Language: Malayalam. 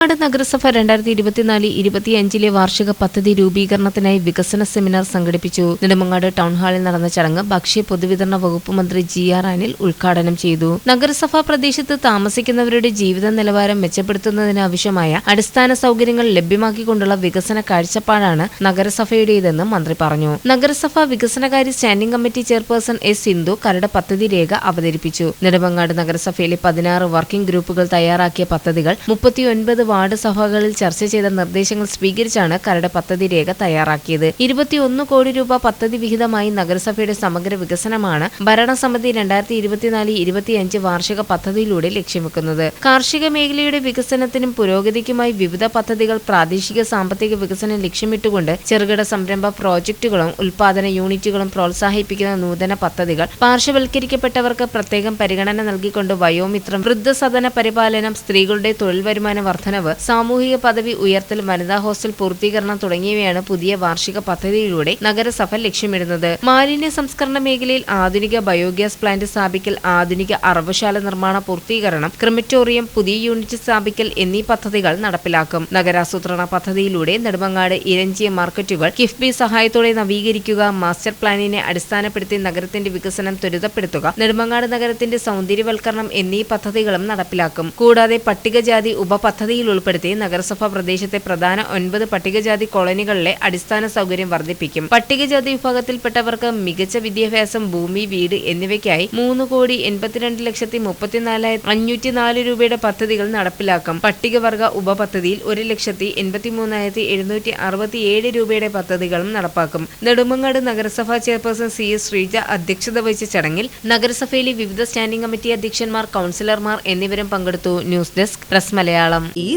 നെടുമങ്ങാട് നഗരസഭ രണ്ടായിരത്തി ഇരുപത്തിനാല് ഇരുപത്തിയഞ്ചിലെ വാർഷിക പദ്ധതി രൂപീകരണത്തിനായി വികസന സെമിനാർ സംഘടിപ്പിച്ചു. നെടുമങ്ങാട് ടൗൺ ഹാളിൽ നടന്ന ചടങ്ങ് ഭക്ഷ്യ പൊതുവിതരണ വകുപ്പ് മന്ത്രി ജി ആർ അനിൽ ഉദ്ഘാടനം ചെയ്തു. നഗരസഭാ പ്രദേശത്ത് താമസിക്കുന്നവരുടെ ജീവിത നിലവാരം മെച്ചപ്പെടുത്തുന്നതിനാവശ്യമായ അടിസ്ഥാന സൗകര്യങ്ങൾ ലഭ്യമാക്കിക്കൊണ്ടുള്ള വികസന കാഴ്ചപ്പാടാണ് നഗരസഭയുടേതെന്ന് മന്ത്രി പറഞ്ഞു. നഗരസഭ വികസനകാര്യ standing committee chairperson S Sindhu കരട് പദ്ധതി രേഖ അവതരിപ്പിച്ചു. നെടുമങ്ങാട് നഗരസഭയിലെ പതിനാറ് വർക്കിംഗ് ഗ്രൂപ്പുകൾ തയ്യാറാക്കിയ പദ്ധതികൾ മുപ്പത്തിയൊൻപത് വാർഡ് സഭകളിൽ ചർച്ച ചെയ്ത നിർദ്ദേശങ്ങൾ സ്വീകരിച്ചാണ് കരട് പദ്ധതി രേഖ തയ്യാറാക്കിയത്. ഇരുപത്തിയൊന്ന് കോടി രൂപ പദ്ധതി വിഹിതമായി നഗരസഭയുടെ സമഗ്ര വികസനമാണ് ഭരണസമിതി രണ്ടായിരത്തി ഇരുപത്തിനാല് ഇരുപത്തിയഞ്ച് വാർഷിക പദ്ധതിയിലൂടെ ലക്ഷ്യമിക്കുന്നത് കാർഷിക മേഖലയുടെ വികസനത്തിനും പുരോഗതിക്കുമായി വിവിധ പദ്ധതികൾ പ്രാദേശിക സാമ്പത്തിക വികസനം ലക്ഷ്യമിട്ടുകൊണ്ട് ചെറുകിട സംരംഭ പ്രോജക്റ്റുകളും ഉൽപാദന യൂണിറ്റുകളും പ്രോത്സാഹിപ്പിക്കുന്ന നൂതന പദ്ധതികൾ പാർശ്വവൽക്കരിക്കപ്പെട്ടവർക്ക് പ്രത്യേകം പരിഗണന നൽകിക്കൊണ്ട് വയോമിത്രം വൃദ്ധസദന പരിപാലനം സ്ത്രീകളുടെ തൊഴിൽ വരുമാന വർധനവ് സാമൂഹിക പദവി ഉയർത്തൽ വനിതാ ഹോസ്റ്റൽ പൂർത്തീകരണം തുടങ്ങിയവയാണ് പുതിയ വാർഷിക പദ്ധതിയിലൂടെ നഗരസഭ ലക്ഷ്യമിടുന്നത്. മാലിന്യ സംസ്കരണ മേഖലയിൽ ആധുനിക ബയോഗ്യാസ് പ്ലാന്റ് സ്ഥാപിക്കൽ ആധുനിക അറവശാല നിർമ്മാണ പൂർത്തീകരണം ക്രിമറ്റോറിയം പുതിയ യൂണിറ്റ് സ്ഥാപിക്കൽ എന്നീ പദ്ധതികൾ നടപ്പിലാക്കും. നഗരാസൂത്രണ പദ്ധതിയിലൂടെ നെടുമങ്ങാട് ഇരഞ്ചിയ മാർക്കറ്റുകൾ കിഫ്ബി സഹായത്തോടെ നവീകരിക്കുക മാസ്റ്റർ പ്ലാനിനെ അടിസ്ഥാനപ്പെടുത്തി നഗരത്തിന്റെ വികസനം ത്വരിതപ്പെടുത്തുക നെടുമങ്ങാട് നഗരത്തിന്റെ സൗന്ദര്യവൽക്കരണം എന്നീ പദ്ധതികളും നടപ്പിലാക്കും. കൂടാതെ പട്ടികജാതി ഉപപദ്ധതിയിൽ ഉൾപ്പെടുത്തി നഗരസഭാ പ്രദേശത്തെ പ്രധാന ഒൻപത് പട്ടികജാതി കോളനികളിലെ അടിസ്ഥാന സൗകര്യം വർദ്ധിപ്പിക്കും. പട്ടികജാതി വിഭാഗത്തിൽപ്പെട്ടവർക്ക് മികച്ച വിദ്യാഭ്യാസം ഭൂമി വീട് എന്നിവയ്ക്കായി മൂന്ന് കോടി എൺപത്തിരണ്ട് ലക്ഷത്തി മുപ്പത്തിനാലായിരത്തി അഞ്ഞൂറ്റി നാല് രൂപയുടെ പദ്ധതികൾ നടപ്പിലാക്കും. പട്ടികവർഗ ഉപപദ്ധതിയിൽ ഒരു ലക്ഷത്തി എൺപത്തിമൂന്നായിരത്തി എഴുന്നൂറ്റി അറുപത്തിയേഴ് രൂപയുടെ പദ്ധതികളും നടപ്പാക്കും. നെടുമങ്ങാട് നഗരസഭാ ചെയർപേഴ്സൺ സി എസ് ശ്രീജ അധ്യക്ഷത വഹിച്ച ചടങ്ങിൽ നഗരസഭയിലെ വിവിധ സ്റ്റാൻഡിംഗ് കമ്മിറ്റി അധ്യക്ഷന്മാർ കൌൺസിലർമാർ എന്നിവരും പങ്കെടുത്തു. News desk press Malayalam. ഈ